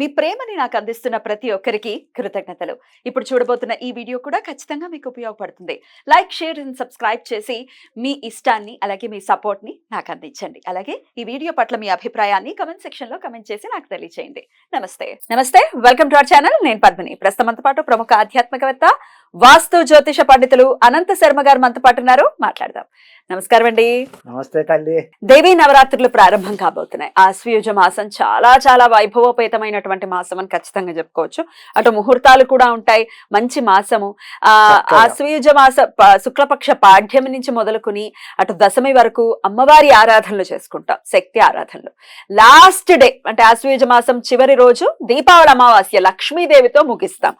మీ ప్రేమని నాకు అందిస్తున్న ప్రతి ఒక్కరికి కృతజ్ఞతలు. ఇప్పుడు చూడబోతున్న ఈ వీడియో కూడా ఖచ్చితంగా మీకు ఉపయోగపడుతుంది. లైక్ షేర్ అండ్ సబ్స్క్రైబ్ చేసి మీ ఇష్టాన్ని అలాగే మీ సపోర్ట్ని నాకు అందించండి. అలాగే ఈ వీడియో పట్ల మీ అభిప్రాయాన్ని కమెంట్ సెక్షన్లో కమెంట్ చేసి నాకు తెలియజేయండి నమస్తే. నమస్తే. Welcome to our channel. నేను పద్మిని. ప్రస్తుతంతో పాటు ప్రముఖ ఆధ్యాత్మికవేత్త వాస్తు జ్యోతిష పండితులు అనంత శర్మ గారు మనతో పాటు ఉన్నారు. మాట్లాడదాం. నమస్కారం అండి. నమస్తే తల్లి. దేవీ నవరాత్రులు ప్రారంభం కాబోతున్నాయి. ఆశ్వయుజ మాసం చాలా చాలా వైభవోపేతమైనటువంటి మాసం అని ఖచ్చితంగా చెప్పుకోవచ్చు. అటు ముహూర్తాలు కూడా ఉంటాయి. మంచి మాసము. ఆ. ఆశ్వయుజ మాస శుక్లపక్ష పాఠ్యమి నుంచి మొదలుకుని అటు దశమి వరకు అమ్మవారి ఆరాధనలు చేసుకుంటాం. శక్తి ఆరాధనలు. లాస్ట్ డే అంటే ఆశ్వయుజ మాసం చివరి రోజు దీపావళి అమావాస్య లక్ష్మీదేవితో ముగిస్తాం.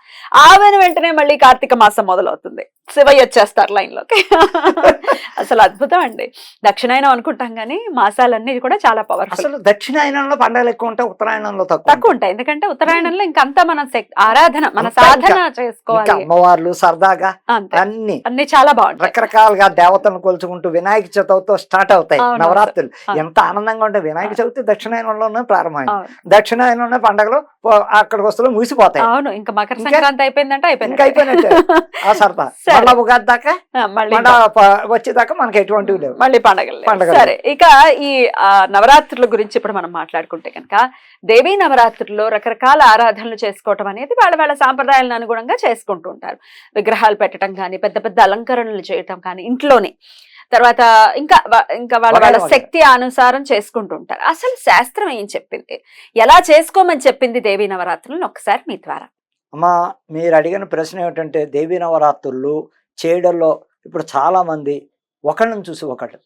ఆమెను వెంటనే మళ్ళీ కార్తీక మాసం మొదలవుతుంది. శివయ్య వచ్చేస్తారు లైన్లోకి అసలు అద్భుతం అండి. దక్షిణాయనం అనుకుంటాం కానీ మాసాలన్నీ కూడా చాలా పవర్ఫుల్ అసలు దక్షిణాయనంలో పండుగలు ఎక్కువ ఉంటాయి ఉత్తరాయణంలో తక్కువ తక్కువ ఉంటాయి. ఎందుకంటే ఉత్తరాయణంలో ఇంకంతా మన ఆరాధన మన సాధన చేసుకోవాలి. అమ్మవార్లు సరదాగా అన్ని అన్ని చాలా బాగుంటాయి. రకరకాలుగా దేవతలను కొలుచుకుంటూ వినాయక చవితితో స్టార్ట్ అవుతాయి నవరాత్రులు. ఎంత ఆనందంగా ఉంటాయి వినాయక చవితి దక్షిణాయనంలోనే ప్రారంభమైంది. దక్షిణాయనంలోనే పండుగలు అక్కడికి వస్తువులు ముగిసిపోతాయి. అవును. ఇంకా మకర సంక్రాంతి అయిపోయిందంటే ఇంకా అయిపోయినట్టే. ఆ సరదా. సరే. మళ్ళా ఉగాది దాకా ఆ, మళ్ళీ వచ్చేదాకా మనకి ఎటువంటివి లేవు. మళ్ళీ పండగలు పండగలు. సరే ఇక ఈ నవరాత్రుల గురించి ఇప్పుడు మనం మాట్లాడుకుంటే కనుక దేవీ నవరాత్రుల్లో రకరకాల ఆరాధనలు చేసుకోవటం అనేది వాళ్ళ వాళ్ళ సాంప్రదాయాలను అనుగుణంగా చేసుకుంటూ ఉంటారు. విగ్రహాలు పెట్టడం కానీ పెద్ద పెద్ద అలంకరణలు చేయటం కానీ ఇంట్లోనే. తర్వాత ఇంకా ఇంకా వాళ్ళ వాళ్ళ. శక్తి అనుసారం చేసుకుంటూ ఉంటారు. అసలు శాస్త్రం ఏం చెప్పింది? ఎలా చేసుకోమని చెప్పింది దేవీ నవరాత్రులను? ఒకసారి మీ ద్వారా. అమ్మా మీరు అడిగిన ప్రశ్న ఏమిటంటే దేవీ నవరాత్రులు చేయడంలో ఇప్పుడు చాలామంది ఒకళ్ళని చూసి ఒకళ్ళు.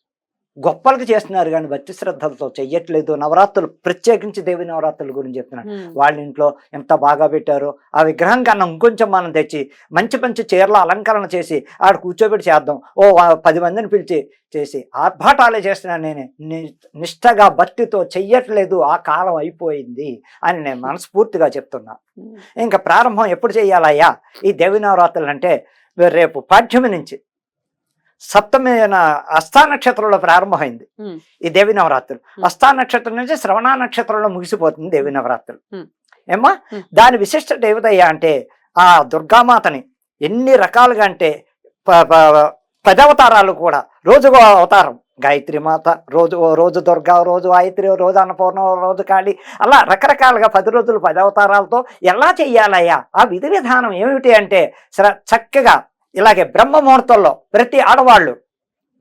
గొప్పలకి చేస్తున్నారు కానీ భక్తి శ్రద్ధలతో చెయ్యట్లేదు. నవరాత్రులు ప్రత్యేకించి దేవి నవరాత్రుల గురించి చెప్తున్నారు వాళ్ళ ఇంట్లో ఎంత బాగా పెట్టారో ఆ విగ్రహం కన్నా ఇంకొంచెం మనం తెచ్చి మంచి మంచి చీరల అలంకరణ చేసి ఆడ కూర్చోబెట్టి చేద్దాం. ఓ పది మందిని పిలిచి చేసి ఆర్భాటాలే చేస్తున్నాను నేను. నిష్టగా భక్తితో చెయ్యట్లేదు ఆ కాలం అయిపోయింది అని నేను మనస్ఫూర్తిగా చెప్తున్నా. ఇంకా ప్రారంభం ఎప్పుడు చేయాలయ్యా ఈ దేవి నవరాత్రులు అంటే రేపు పాఠ్యమి నుంచి. సప్తమి అస్థా నక్షత్రంలో ప్రారంభమైంది. ఈ దేవి నవరాత్రులు. అస్థా నక్షత్రం నుంచి శ్రవణ నక్షత్రంలో ముగిసిపోతుంది దేవి నవరాత్రులు. ఏమ్మా. దాని విశిష్టత ఏమిటయ్యా అంటే ఆ దుర్గామాతని ఎన్ని రకాలుగా అంటే పదవతారాలు కూడా రోజుకో అవతారం గాయత్రి మాత రోజు రోజు దుర్గా రోజు గాయత్రి రోజు అన్నపూర్ణ రోజు కాళీ అలా రకరకాలుగా పది రోజులు పది అవతారాలతో ఎలా చెయ్యాలయ్యా ఆ విధి విధానం ఏమిటి అంటే చక్కగా ఇలాగే బ్రహ్మ ముహూర్తంలో ప్రతి ఆడవాళ్ళు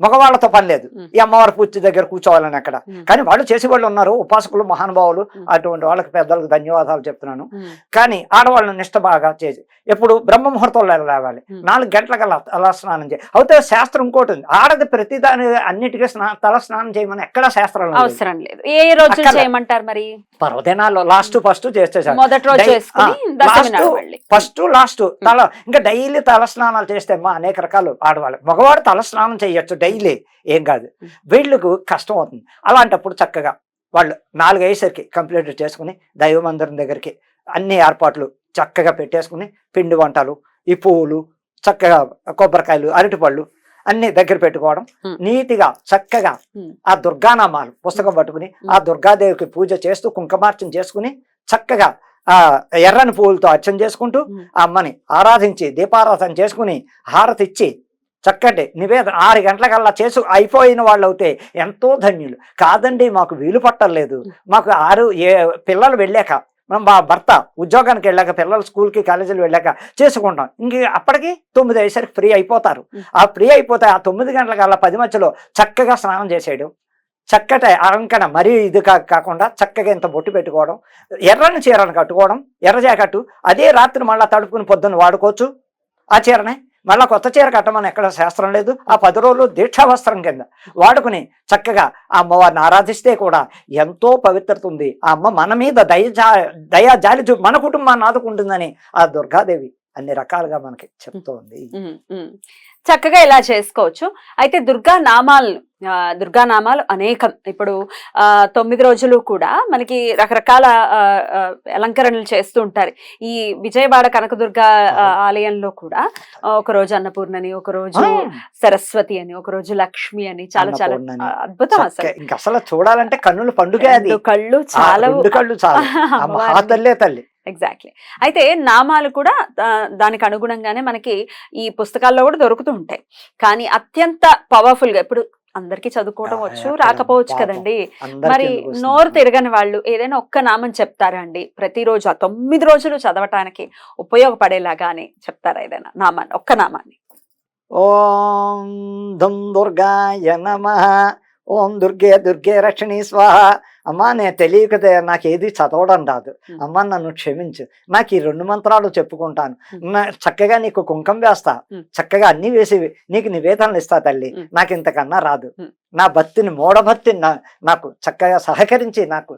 మగవాళ్ళతో పని లేదు. ఈ అమ్మవారి పూజ దగ్గర కూర్చోవాలని అక్కడ. కానీ వాళ్ళు చేసేవాళ్ళు ఉన్నారు ఉపాసకులు మహానుభావులు. అటువంటి వాళ్ళకి పెద్దలకు ధన్యవాదాలు చెప్తున్నాను కానీ ఆడవాళ్ళని నిష్ట బాగా చేసి ఎప్పుడు బ్రహ్మ ముహూర్తంలో లేవాలి. నాలుగు గంటలకల్లా అలా స్నానం చేయాలి అయితే శాస్త్రం ఇంకోటి ఉంది ఆడది ప్రతి దాని అన్నిటికీ స్నా తల స్నానం చేయమని ఎక్కడా శాస్త్రం. అవసరం లేదు ఏ రోజు. చేయమంటారు మరి పర్వదినాల్లో లాస్ట్ ఫస్ట్ చేస్తే. మొదటి రోజు మళ్ళీ ఫస్ట్ లాస్ట్ తల ఇంకా డైలీ తల స్నానాలు చేస్తే అనేక రకాలు ఆడవాళ్ళు మగవాడు తల స్నానం చేయొచ్చు డైలీ ఏం కాదు. వీళ్ళకు కష్టం అవుతుంది అలాంటప్పుడు చక్కగా వాళ్ళు నాలుగు అయ్యేసరికి కంప్లీట్ చేసుకుని దైవ మందిరం దగ్గరికి అన్ని ఏర్పాట్లు చక్కగా పెట్టేసుకుని పిండి వంటలు ఈ పువ్వులు చక్కగా కొబ్బరికాయలు అరటిపళ్ళు అన్ని దగ్గర పెట్టుకోవడం. నీతిగా చక్కగా. ఆ దుర్గానామాలు పుస్తకం పట్టుకుని ఆ దుర్గాదేవికి పూజ చేస్తూ కుంకుమార్చన చేసుకుని చక్కగా ఆ ఎర్రని పువ్వులతో అర్చన చేసుకుంటూ. ఆ అమ్మని ఆరాధించి దీపారాధన చేసుకుని హారతి ఇచ్చి చక్కటి నివేదన ఆరు గంటలకల్లా చేసు అయిపోయిన వాళ్ళు అవుతే ఎంతో ధన్యులు. కాదండి మాకు వీలు పట్టలేదు. మాకు ఆరు ఏ పిల్లలు వెళ్ళాక మనం మా భర్త ఉద్యోగానికి వెళ్ళాక పిల్లలు స్కూల్కి కాలేజీలు వెళ్ళాక చేసుకుంటాం. ఇంక అప్పటికి తొమ్మిది అయ్యేసరికి ఫ్రీ అయిపోతారు. ఆ ఫ్రీ అయిపోతే ఆ తొమ్మిది గంటలకల్లా పది మధ్యలో చక్కగా స్నానం చేసేయడం చక్కటి అలంకరణ మరీ ఇది కా- కాకుండా చక్కగా ఇంత బొట్టు పెట్టుకోవడం ఎర్రని చీరను కట్టుకోవడం ఎర్ర జాకెట్టు అదే రాత్రి మళ్ళీ తడుపుకుని పొద్దున్న వాడుకోవచ్చు. ఆ చీరనే మళ్ళీ కొత్త చీర కట్టమని ఎక్కడ శాస్త్రం లేదు. ఆ పది రోజులు దీక్షావస్త్రం కింద వాడుకుని చక్కగా ఆ అమ్మవారిని ఆరాధిస్తే కూడా ఎంతో పవిత్రత ఉంది. ఆ అమ్మ మన మీద దయ జా- దయా జాలి చూ మన కుటుంబాన్ని ఆదుకుంటుందని ఆ దుర్గాదేవి అన్ని రకాలుగా మనకి చెప్తోంది. ఉంది చక్కగా ఇలా చేసుకోవచ్చు. అయితే దుర్గా నామాలను దుర్గానామాలు అనేకం. ఇప్పుడు ఆ తొమ్మిది రోజులు కూడా మనకి రకరకాల అలంకరణలు చేస్తూ ఉంటారు. ఈ విజయవాడ కనకదుర్గ ఆలయంలో కూడా ఒక రోజు అన్నపూర్ణని ఒక రోజు సరస్వతి అని ఒక రోజు లక్ష్మి అని చాలా చాలా అద్భుతం అసలు. అసలు చూడాలంటే కన్నుల పండుగ కళ్ళు చాలా కళ్ళు చాలా. తల్లి. ఎగ్జాక్ట్లీ అయితే నామాలు కూడా దానికి అనుగుణంగానే మనకి ఈ పుస్తకాల్లో కూడా దొరుకుతూ ఉంటాయి. కానీ అత్యంత పవర్ఫుల్గా ఇప్పుడు అందరికీ చదువుకోవడం వచ్చు రాకపోవచ్చు. కదండి మరి? నోరు తిరగని వాళ్ళు ఏదైనా ఒక్క నామం చెప్తారా అండి ప్రతిరోజు ఆ తొమ్మిది రోజులు చదవటానికి ఉపయోగపడేలాగా అని చెప్తారా ఏదైనా నామాన్ని ఒక్క నామాన్ని ఓం దుం దుర్గాయ నమ ఓం దుర్గే దుర్గే రక్షణి స్వాహ అమ్మా నేను తెలియకదే నాకు ఏది చదవడం రాదు. అమ్మా నన్ను క్షమించు. నాకు ఈ రెండు మంత్రాలు చెప్పుకుంటాను. చక్కగా నీకు కుంకం వేస్తా. చక్కగా అన్ని వేసి నీకు నివేదనలు ఇస్తా తల్లి. నాకు ఇంతకన్నా రాదు. నా భక్తిని మూఢభక్తిని నాకు చక్కగా సహకరించి నాకు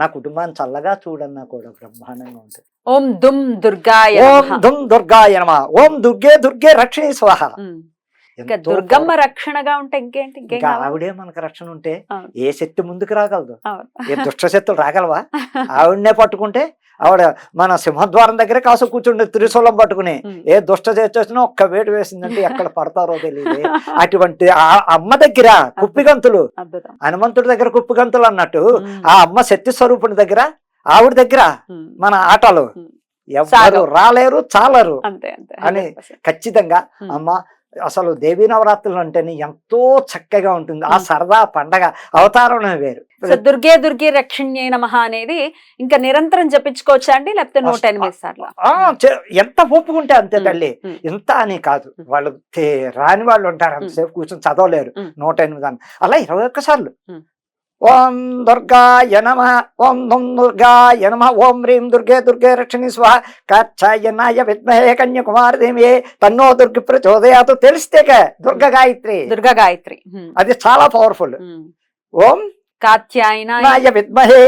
నా కుటుంబాన్ని చల్లగా చూడన్నా కూడా బ్రహ్మాండంగా ఉంటుంది. ఓం దుమ్ దుర్గాయ ఓం నమః. దుం దుర్గాయ నమ. ఓం దుర్గే దుర్గే రక్షణి స్వాహ. దుర్గమ్మ రక్షణగా ఉంటే ఇంకేంటి ఇంకేం? ఆవిడే మనకు రక్షణ ఉంటే. ఏ శక్తి ముందుకు రాగలదు. ఏ దుష్ట శక్తులు రాగలవా ఆవిడనే పట్టుకుంటే ఆవిడ మన సింహద్వారం దగ్గర కాసు కూర్చుండే త్రిశూలం పట్టుకుని. ఏ దుష్ట వచ్చినా ఒక్క వేటు వేసిందంటే ఎక్కడ పడతారో తెలియదు అటువంటి ఆ అమ్మ దగ్గర కుప్పిగంతులు హనుమంతుడి దగ్గర కుప్పిగంతులు అన్నట్టు. ఆ అమ్మ శక్తి స్వరూపుని దగ్గర ఆవిడ దగ్గర. మన ఆటలు సాగవు. రాలేరు చాలరు అని 100%. ఖచ్చితంగా. అమ్మ అసలు దేవీ నవరాత్రులు అంటేనే ఎంతో చక్కగా ఉంటుంది ఆ. సరదా పండగ అవతారమే వేరు దుర్గే దుర్గే రక్షణ్యే నమః అనేది ఇంకా నిరంతరం జపించుకోవచ్చా అండి లేకపోతే నూట ఎనిమిది సార్లు ఎంత ఒప్పుకుంటే అంతే. తల్లి. ఇంత అని కాదు. వాళ్ళు రాని వాళ్ళు ఉంటారు అంతసేపు కూర్చొని చదవలేరు. నూట ఎనిమిది అని అలా ఇరవై ఒక్క సార్లు ఉమ్. ఓం దుర్గాయ నమ. ఓం దుం దుర్గాయ నమ. ఓం హ్రీం దుర్గే దుర్గే రక్షణి స్వ కాచ్చాయనాయ విద్మహే కన్యకుమారి దేవియే తన్నో దుర్గ ప్రచోదయాతు. తెలిస్తేక దుర్గ గాయత్రి. దుర్గా గాయత్రి. అది చాలా పవర్ఫుల్. ఓం కాత్యాయన నాయ విద్మహే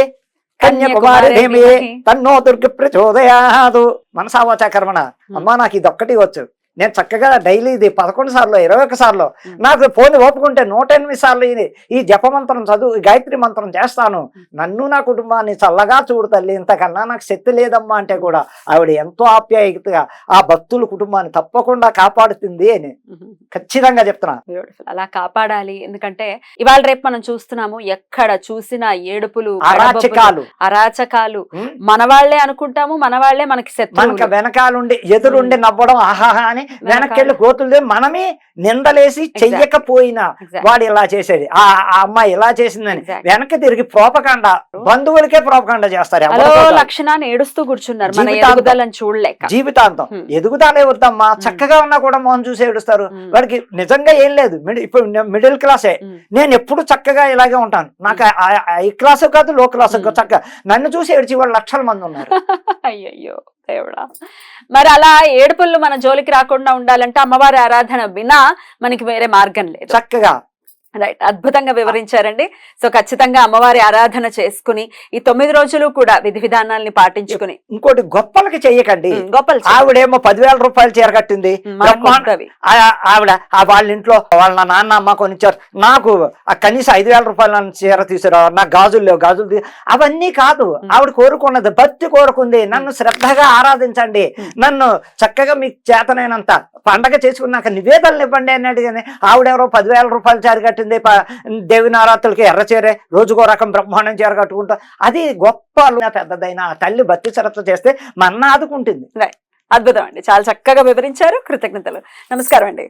కన్యకుమారి ధీమహి. తన్నో దుర్గ ప్రచోదయాదు మనసావాచ కర్మణ. అమ్మా నాకు ఇది ఒక్కటి వచ్చు. నేను చక్కగా డైలీ ఇది పదకొండు సార్లు ఇరవై ఒక్క సార్లు. నాకు ఫోన్ ఒప్పుకుంటే నూట ఎనిమిది సార్లు ఇది ఈ జప మంత్రం చదువు ఈ గాయత్రి మంత్రం చేస్తాను. నన్ను నా కుటుంబాన్ని చల్లగా చూడు తల్లి ఇంతకన్నా నాకు శక్తి లేదమ్మా అంటే కూడా ఆవిడ ఎంతో ఆప్యాయతగా ఆ భక్తుల కుటుంబాన్ని తప్పకుండా కాపాడుతుంది అని ఖచ్చితంగా చెప్తున్నా. అలా కాపాడాలి. ఎందుకంటే ఇవాళ రేపు మనం చూస్తున్నాము ఎక్కడ చూసినా ఏడుపులు అరాచకాలు. అరాచకాలు. ఉమ్, మన వాళ్ళే అనుకుంటాము మన వాళ్ళే మనకి మనకి వెనకాలుండి ఎదురుండి నవ్వడం ఆహాహా అని వెనకెళ్ళి గోతులు మనమే నిందలేసి చెయ్యకపోయినా. వాడు ఇలా చేసేది. ఆ అమ్మాయి ఇలా చేసిందని. వెనక్కి తిరిగి ప్రోపకాండ బంధువులకే ప్రోపకాండ చేస్తారు. లక్షణాన్ని ఏడుస్తూ కూర్చున్నారు చూడలేక. జీవితాంతం. ఎదుగుదలే వద్దమ్మా. చక్కగా ఉన్నా కూడా మోహన్ చూసి ఏడుస్తారు. వాడికి నిజంగా ఏం లేదు. ఇప్పుడు మిడిల్ క్లాసే. నేను ఎప్పుడు చక్కగా ఇలాగే ఉంటాను. నాకు హై క్లాస్ కాదు లో క్లాస్. చక్కగా నన్ను చూసి ఏడ్చి వాళ్ళు లక్షల మంది ఉన్నారు. అయ్యయ్యో. దేవుడా. మరి అలా ఏడుపులు మన జోలికి రాకుండా ఉండాలంటే అమ్మవారి ఆరాధన వినా మనకి వేరే మార్గం లేదు. చక్కగా రైట్ అద్భుతంగా వివరించారండి. సో ఖచ్చితంగా అమ్మవారి ఆరాధన చేసుకుని ఈ తొమ్మిది రోజులు కూడా విధి విధానాల్ని పాటించుకుని. ఇంకోటి గొప్పలకి చెయ్యకండి. గొప్పలు. ఆవిడేమో పదివేల రూపాయలు చీర కట్టింది. ఆవిడ ఆ వాళ్ళ ఇంట్లో వాళ్ళ నాన్న అమ్మ కొనిచ్చారు. నాకు ఆ కనీసం ఐదు వేల రూపాయలు చీర తీసుకురా నాకు గాజులు లేవు గాజులు అవన్నీ కాదు. ఆవిడ కోరుకున్నది భక్తి కోరుకుంది. నన్ను శ్రద్ధగా ఆరాధించండి. నన్ను చక్కగా మీకు చేతనైనంత పండగ చేసుకున్నాక నివేదనలు ఇవ్వండి అన్నాడు కానీ ఆవిడెవరో పదివేల రూపాయలు చీర కట్టింది. ఉంటుంది దేవి నవరాత్రులకి ఎర్రచీరే రోజుకో రకం బ్రహ్మాండం చీర కట్టుకుంటా. అది గొప్ప పెద్దదైన ఆ తల్లి భక్తి శ్రద్ధ చేస్తే మన్న ఆదుకుంటుంది. అద్భుతం అండి. చాలా చక్కగా వివరించారు. కృతజ్ఞతలు. నమస్కారం అండి.